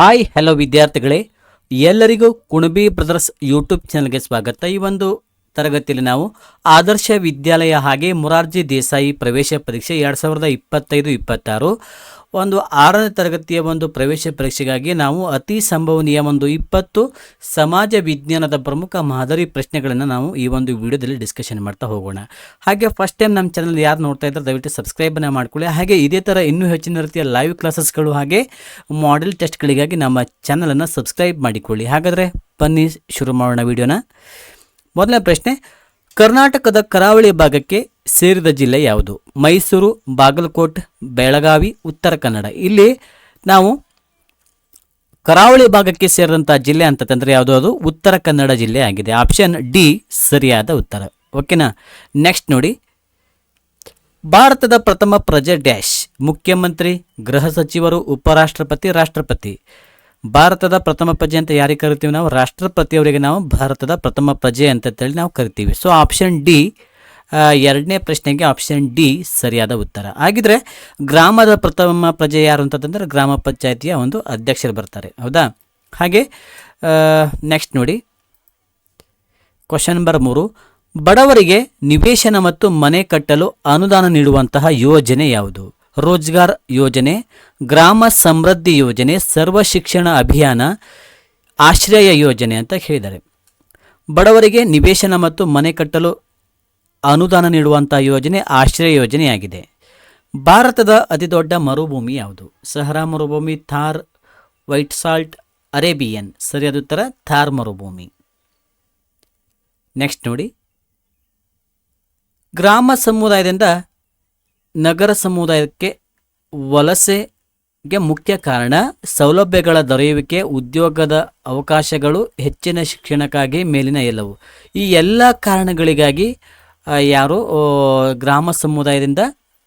Hi hello ವಿದ್ಯಾರ್ಥಿಗಳೇ. ಎಲ್ಲರಿಗೂ Kunbi brothers YouTube ಚಾನಲ್ಗೆ ಸ್ವಾಗತ. ಈ ಒಂದು ತರಗತಿಯಲ್ಲಿ ನಾವು ಆದರ್ಶ ವಿದ್ಯಾಲಯ ಹಾಗೆ ಮೊರಾರ್ಜಿ ದೇಸಾಯಿ ಪ್ರವೇಶ ಪರೀಕ್ಷೆ ಎರಡು ಸಾವಿರದ ಇಪ್ಪತ್ತೈದು, ಇಪ್ಪತ್ತಾರು. ಒಂದು ಆರನೇ ತರಗತಿಯ ಒಂದು ಪ್ರವೇಶ ಪರೀಕ್ಷೆಗಾಗಿ ನಾವು ಅತಿ ಸಂಭವನೀಯ ಒಂದು ಇಪ್ಪತ್ತು ಸಮಾಜ ವಿಜ್ಞಾನದ ಪ್ರಮುಖ ಮಾದರಿ ಪ್ರಶ್ನೆಗಳನ್ನು ನಾವು ಈ ಒಂದು ವಿಡಿಯೋದಲ್ಲಿ ಡಿಸ್ಕಷನ್ ಮಾಡ್ತಾ ಹೋಗೋಣ. ಹಾಗೆ ಫಸ್ಟ್ ಟೈಮ್ ನಮ್ಮ ಚಾನಲ್ ಯಾರು ನೋಡ್ತಾ ಇದ್ದಾರೆ ದಯವಿಟ್ಟು ಸಬ್ಸ್ಕ್ರೈಬನ್ನು ಮಾಡ್ಕೊಳ್ಳಿ. ಹಾಗೆ ಇದೇ ಥರ ಇನ್ನೂ ಹೆಚ್ಚಿನ ರೀತಿಯ ಲೈವ್ ಕ್ಲಾಸಸ್ಗಳು ಹಾಗೆ ಮಾಡೆಲ್ ಟೆಸ್ಟ್ಗಳಿಗಾಗಿ ನಮ್ಮ ಚಾನಲನ್ನು ಸಬ್ಸ್ಕ್ರೈಬ್ ಮಾಡಿಕೊಳ್ಳಿ. ಹಾಗಾದರೆ ಬನ್ನಿ, ಶುರು ಮಾಡೋಣ ವಿಡಿಯೋನ. ಮೊದಲನೇ ಪ್ರಶ್ನೆ, ಕರ್ನಾಟಕದ ಕರಾವಳಿ ಭಾಗಕ್ಕೆ ಸೇರಿದ ಜಿಲ್ಲೆ ಯಾವುದು? ಮೈಸೂರು, ಬಾಗಲಕೋಟ್, ಬೆಳಗಾವಿ, ಉತ್ತರ ಕನ್ನಡ. ಇಲ್ಲಿ ನಾವು ಕರಾವಳಿ ಭಾಗಕ್ಕೆ ಸೇರಿದಂಥ ಜಿಲ್ಲೆ ಅಂತಂದರೆ ಯಾವುದು ಅದು? ಉತ್ತರ ಕನ್ನಡ ಜಿಲ್ಲೆ ಆಗಿದೆ. ಆಪ್ಷನ್ ಡಿ, ಸರಿಯಾದ ಉತ್ತರ. ಓಕೆನಾ? ನೆಕ್ಸ್ಟ್ ನೋಡಿ. ಭಾರತದ ಪ್ರಥಮ ಪ್ರಜೆ ಡ್ಯಾಶ್ ಮುಖ್ಯಮಂತ್ರಿ, ಗೃಹ ಸಚಿವರು, ಉಪರಾಷ್ಟ್ರಪತಿ, ರಾಷ್ಟ್ರಪತಿ. ಭಾರತದ ಪ್ರಥಮ ಪ್ರಜೆ ಅಂತ ಯಾರಿಗೆ ಕರಿತೀವಿ ನಾವು? ರಾಷ್ಟ್ರಪತಿಯವರಿಗೆ ನಾವು ಭಾರತದ ಪ್ರಥಮ ಪ್ರಜೆ ಅಂತೇಳಿ ನಾವು ಕರಿತೀವಿ. ಸೊ ಆಪ್ಷನ್ ಡಿ ಎರಡನೇ ಪ್ರಶ್ನೆಗೆ ಆಪ್ಷನ್ ಡಿ ಸರಿಯಾದ ಉತ್ತರ. ಹಾಗಿದ್ರೆ ಗ್ರಾಮದ ಪ್ರಥಮ ಪ್ರಜೆ ಯಾರು ಅಂತಂದ್ರೆ ಗ್ರಾಮ ಪಂಚಾಯತಿಯ ಒಂದು ಅಧ್ಯಕ್ಷರು ಬರ್ತಾರೆ. ಹೌದಾ? ಹಾಗೆ ನೆಕ್ಸ್ಟ್ ನೋಡಿ. ಕ್ವಶನ್ ನಂಬರ್ ಮೂರು. ಬಡವರಿಗೆ ನಿವೇಶನ ಮತ್ತು ಮನೆ ಕಟ್ಟಲು ಅನುದಾನ ನೀಡುವಂತಹ ಯೋಜನೆ ಯಾವುದು? ರೋಜ್ಗಾರ್ ಯೋಜನೆ, ಗ್ರಾಮ ಸಮೃದ್ಧಿ ಯೋಜನೆ, ಸರ್ವ ಶಿಕ್ಷಣ ಅಭಿಯಾನ, ಆಶ್ರಯ ಯೋಜನೆ ಅಂತ ಹೇಳಿದ್ದಾರೆ. ಬಡವರಿಗೆ ನಿವೇಶನ ಮತ್ತು ಮನೆ ಕಟ್ಟಲು ಅನುದಾನ ನೀಡುವಂಥ ಯೋಜನೆ, ಆಶ್ರಯ ಯೋಜನೆಯಾಗಿದೆ. ಭಾರತದ ಅತಿದೊಡ್ಡ ಮರುಭೂಮಿ ಯಾವುದು? ಸಹರಾ ಮರುಭೂಮಿ, ಥಾರ್, ವೈಟ್ ಸಾಲ್ಟ್, ಅರೇಬಿಯನ್. ಸರಿಯಾದ ಉತ್ತರ, ಥಾರ್ ಮರುಭೂಮಿ. ನೆಕ್ಸ್ಟ್ ನೋಡಿ. ಗ್ರಾಮ ಸಮುದಾಯದಿಂದ ನಗರ ಸಮುದಾಯಕ್ಕೆ ವಲಸೆಗೆ ಮುಖ್ಯ ಕಾರಣ ಸೌಲಭ್ಯಗಳ ದೊರೆಯುವಿಕೆ, ಉದ್ಯೋಗದ ಅವಕಾಶಗಳು, ಹೆಚ್ಚಿನ ಶಿಕ್ಷಣಕ್ಕಾಗಿ ಮೇಲಿನ ಎಲ್ಲವು. ಈ ಎಲ್ಲ ಕಾರಣಗಳಿಗಾಗಿ ಯಾರು ಗ್ರಾಮ ಸಮುದಾಯದಿಂದ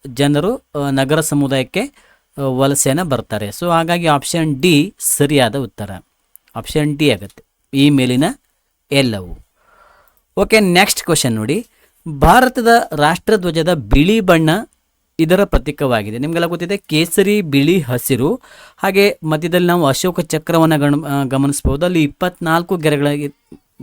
ಜನರು ನಗರ ಸಮುದಾಯಕ್ಕೆ ವಲಸೆಯನ್ನು ಬರ್ತಾರೆ. ಸೊ ಹಾಗಾಗಿ ಆಪ್ಷನ್ ಡಿ ಸರಿಯಾದ ಉತ್ತರ. ಆಪ್ಷನ್ ಡಿ ಆಗುತ್ತೆ. ಈ ಮೇಲಿನ ಎಲ್ಲವು. ಓಕೆ ನೆಕ್ಸ್ಟ್ ಕ್ವಶನ್ ನೋಡಿ. ಭಾರತದ ರಾಷ್ಟ್ರಧ್ವಜದ ಬಿಳಿ ಬಣ್ಣ ಇದರ ಪ್ರತೀಕವಾಗಿದೆ. ನಿಮಗೆಲ್ಲ ಗೊತ್ತಿದೆ ಕೇಸರಿ, ಬಿಳಿ, ಹಸಿರು. ಹಾಗೆ ಮಧ್ಯದಲ್ಲಿ ನಾವು ಅಶೋಕ ಚಕ್ರವನ್ನು ಗಣ ಗಮನಿಸ್ಬೋದು. ಅಲ್ಲಿ ಇಪ್ಪತ್ನಾಲ್ಕು ಗೆರೆಗಳ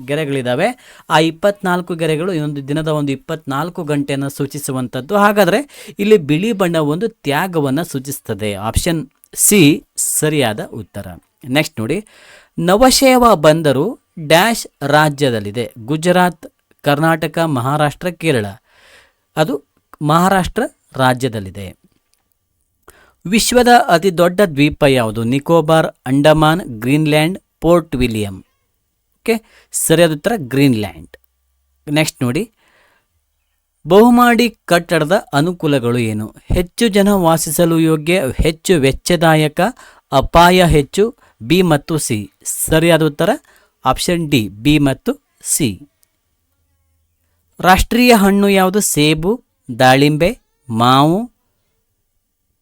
ಗೆರೆಗಳಿದ್ದಾವೆ ಆ ಇಪ್ಪತ್ನಾಲ್ಕು ಗೆರೆಗಳು ಇನ್ನೊಂದು ದಿನದ ಒಂದು ಇಪ್ಪತ್ನಾಲ್ಕು ಗಂಟೆಯನ್ನು ಸೂಚಿಸುವಂಥದ್ದು. ಹಾಗಾದರೆ ಇಲ್ಲಿ ಬಿಳಿ ಬಣ್ಣ ಒಂದು ತ್ಯಾಗವನ್ನು ಸೂಚಿಸ್ತದೆ. ಆಪ್ಷನ್ ಸಿ, ಸರಿಯಾದ ಉತ್ತರ. ನೆಕ್ಸ್ಟ್ ನೋಡಿ. ನವಶೇವ ಬಂದರು ಡ್ಯಾಶ್ ರಾಜ್ಯದಲ್ಲಿದೆ. ಗುಜರಾತ್, ಕರ್ನಾಟಕ, ಮಹಾರಾಷ್ಟ್ರ, ಕೇರಳ. ಅದು ಮಹಾರಾಷ್ಟ್ರ ರಾಜ್ಯದಲ್ಲಿದೆ. ವಿಶ್ವದ ಅತಿ ದೊಡ್ಡ ದ್ವೀಪ ಯಾವುದು? Nicobar, Andaman, Greenland, Port William. Okay, ಸರಿಯಾದ ಉತ್ತರ ಗ್ರೀನ್ಲ್ಯಾಂಡ್. ನೆಕ್ಸ್ಟ್ ನೋಡಿ. ಬಹುಮಾಡಿ ಕಟ್ಟಡದ ಅನುಕೂಲಗಳು ಏನು? ಹೆಚ್ಚು ಜನ ವಾಸಿಸಲು ಯೋಗ್ಯ, ಹೆಚ್ಚು ವೆಚ್ಚದಾಯಕ, ಅಪಾಯ ಹೆಚ್ಚು, ಬಿ ಮತ್ತು ಸಿ. ಸರಿಯಾದ ಉತ್ತರ ಆಪ್ಷನ್ ಡಿ, ಬಿ ಮತ್ತು ಸಿ. ರಾಷ್ಟ್ರೀಯ ಹಣ್ಣು ಯಾವುದು? ಸೇಬು, ದಾಳಿಂಬೆ ಮಾವು,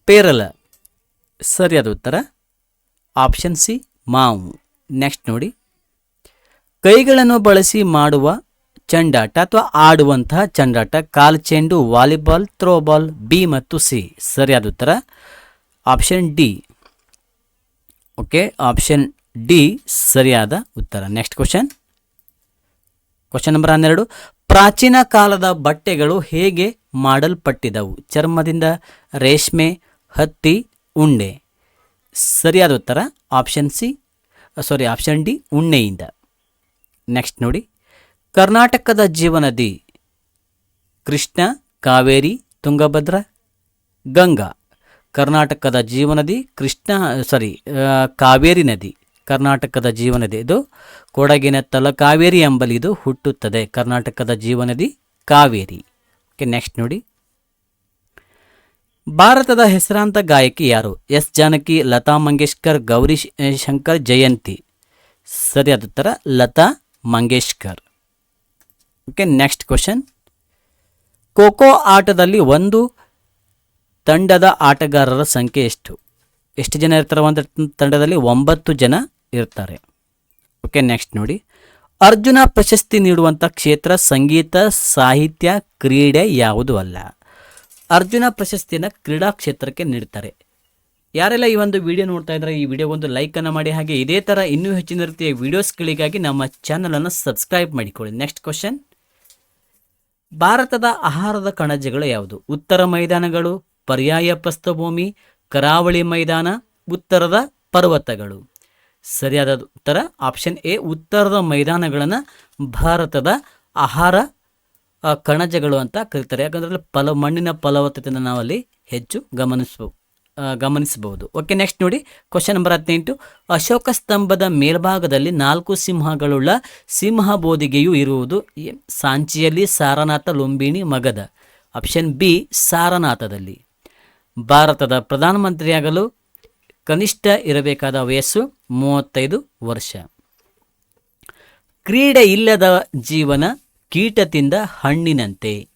ಪೇರಲ. ಸರಿಯಾದ ಉತ್ತರ? ಆಪ್ಷನ್ ಸಿ, ಮಾವು. ನೆಕ್ಸ್ಟ್ ನೋಡಿ. ಕೈಗಳನ್ನು ಬಳಸಿ ಮಾಡುವ ಚಂಡಾಟ ಅಥವಾ ಆಡುವಂತಹ ಚಂಡಾಟ, ಕಾಲ್ ಚೆಂಡು, ವಾಲಿಬಾಲ್, ಥ್ರೋಬಾಲ್, ಬಿ ಮತ್ತು ಸಿ. ಸರಿಯಾದ ಉತ್ತರ? Option D. Okay, option D ಸರಿಯಾದ ಉತ್ತರ. Next question. ಕ್ವಶನ್ ನಂಬರ್ ಹನ್ನೆರಡು. ಪ್ರಾಚೀನ ಕಾಲದ ಬಟ್ಟೆಗಳು ಹೇಗೆ ಮಾಡಲ್ಪಟ್ಟಿದವು? ಚರ್ಮದಿಂದ ರೇಷ್ಮೆ, ಹತ್ತಿ, ಉಣ್ಣೆ. ಸರಿಯಾದ ಉತ್ತರ option C sorry option D ಉಣ್ಣೆಯಿಂದ. ನೆಕ್ಸ್ಟ್ ನೋಡಿ. ಕರ್ನಾಟಕದ ಜೀವನದಿ. ಕೃಷ್ಣ, ಕಾವೇರಿ, ತುಂಗಭದ್ರ, ಗಂಗಾ. ಕರ್ನಾಟಕದ ಜೀವನದಿ ಕೃಷ್ಣ ಸಾರಿ ಕಾವೇರಿ ನದಿ. ಕರ್ನಾಟಕದ ಜೀವನದಿ. ಇದು ಕೊಡಗಿನ ತಲಕಾವೇರಿ ಎಂಬಲ್ಲಿ ಇದು ಹುಟ್ಟುತ್ತದೆ. ಕರ್ನಾಟಕದ ಜೀವನದಿ ಕಾವೇರಿ. ಓಕೆ ನೆಕ್ಸ್ಟ್ ನೋಡಿ. ಭಾರತದ ಹೆಸರಾಂತ ಗಾಯಕಿ ಯಾರು? ಎಸ್ ಜಾನಕಿ, ಲತಾ ಮಂಗೇಶ್ಕರ್, ಗೌರಿ ಶಂಕರ್, ಜಯಂತಿ. ಸರಿಯಾದ ಉತ್ತರ Lata Mangeshkar. Okay next question kho kho ಆಟದಲ್ಲಿ ಒಂದು ತಂಡದ ಆಟಗಾರರ ಸಂಖ್ಯೆ ಎಷ್ಟು? ಎಷ್ಟು ಜನ ಇರ್ತಾರೆ ಒಂದು ತಂಡದಲ್ಲಿ? ಒಂಬತ್ತು ಜನ ಇರ್ತಾರೆ. ಓಕೆ ನೆಕ್ಸ್ಟ್ ನೋಡಿ. ಅರ್ಜುನ ಪ್ರಶಸ್ತಿ ನೀಡುವಂಥ ಕ್ಷೇತ್ರ ಸಂಗೀತ, ಸಾಹಿತ್ಯ, ಕ್ರೀಡೆ ಯಾವುದು ಅಲ್ಲ. ಅರ್ಜುನ ಪ್ರಶಸ್ತಿಯನ್ನು ಕ್ರೀಡಾ ಕ್ಷೇತ್ರಕ್ಕೆ ನೀಡ್ತಾರೆ. ಯಾರೆಲ್ಲ ಈ ಒಂದು ವಿಡಿಯೋ ನೋಡ್ತಾ ಇದ್ದಾರೆ ಈ ವಿಡಿಯೋ ಒಂದು ಲೈಕನ್ನು ಮಾಡಿ, ಹಾಗೆ ಇದೇ ಥರ ಇನ್ನೂ ಹೆಚ್ಚಿನ ರೀತಿಯ ವಿಡಿಯೋಸ್ಗಳಿಗಾಗಿ ನಮ್ಮ ಚಾನಲನ್ನು ಸಬ್ಸ್ಕ್ರೈಬ್ ಮಾಡಿಕೊಳ್ಳಿ. ನೆಕ್ಸ್ಟ್ ಕ್ವಶನ್ ಭಾರತದ ಆಹಾರದ ಕಣಜಗಳು ಯಾವುದು? ಉತ್ತರ ಮೈದಾನಗಳು, ಪರ್ಯಾಯ ಪ್ರಸ್ಥಭೂಮಿ, ಕರಾವಳಿ ಮೈದಾನ, ಉತ್ತರದ ಪರ್ವತಗಳು. ಸರಿಯಾದ ಉತ್ತರ. ಆಪ್ಷನ್ ಎ ಉತ್ತರದ ಮೈದಾನಗಳನ್ನು ಭಾರತದ ಆಹಾರ ಕಣಜಗಳು ಅಂತ ಕರೀತಾರೆ. ಯಾಕಂದ್ರೆ ಫಲ ಮಣ್ಣಿನ ಫಲವತ್ತತೆಯನ್ನು ನಾವಲ್ಲಿ ಹೆಚ್ಚು ಗಮನಿಸಬಹುದು ಗಮನಿಸಬಹುದು. ಓಕೆ ನೆಕ್ಸ್ಟ್ ನೋಡಿ. ಕ್ವಶನ್ ನಂಬರ್ ಹದಿನೆಂಟು. ಅಶೋಕ ಸ್ತಂಭದ ಮೇಲ್ಭಾಗದಲ್ಲಿ ನಾಲ್ಕು ಸಿಂಹಗಳುಳ್ಳ ಸಿಂಹ ಬೋಧಿಗೆಯೂ ಇರುವುದು ಸಾಂಚಿಯಲ್ಲಿ ಸಾರನಾಥ, ಲುಂಬಿಣಿ ಮಗದ ಆಪ್ಷನ್ ಬಿ ಸಾರನಾಥದಲ್ಲಿ. ಭಾರತದ ಪ್ರಧಾನಮಂತ್ರಿಯಾಗಲು ಕನಿಷ್ಠ ಇರಬೇಕಾದ ವಯಸ್ಸು ಮೂವತ್ತೈದು ವರ್ಷ. ಕ್ರೀಡೆ ಇಲ್ಲದ ಜೀವನ ಕೀಟ ತಿಂದ ಹಣ್ಣಿನಂತೆ.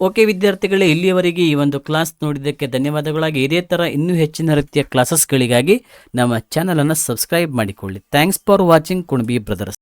ಓಕೆ ವಿದ್ಯಾರ್ಥಿಗಳೇ, ಇಲ್ಲಿಯವರೆಗೆ ಈ ಒಂದು ಕ್ಲಾಸ್ ನೋಡಿದ್ದಕ್ಕೆ ಧನ್ಯವಾದಗಳಾಗಿ. ಇದೇ ಥರ ಇನ್ನೂ ಹೆಚ್ಚಿನ ರೀತಿಯ ಕ್ಲಾಸಸ್ಗಳಿಗಾಗಿ ನಮ್ಮ ಚಾನಲನ್ನು ಸಬ್ಸ್ಕ್ರೈಬ್ ಮಾಡಿಕೊಳ್ಳಿ. Thanks for watching, Kunabi brothers.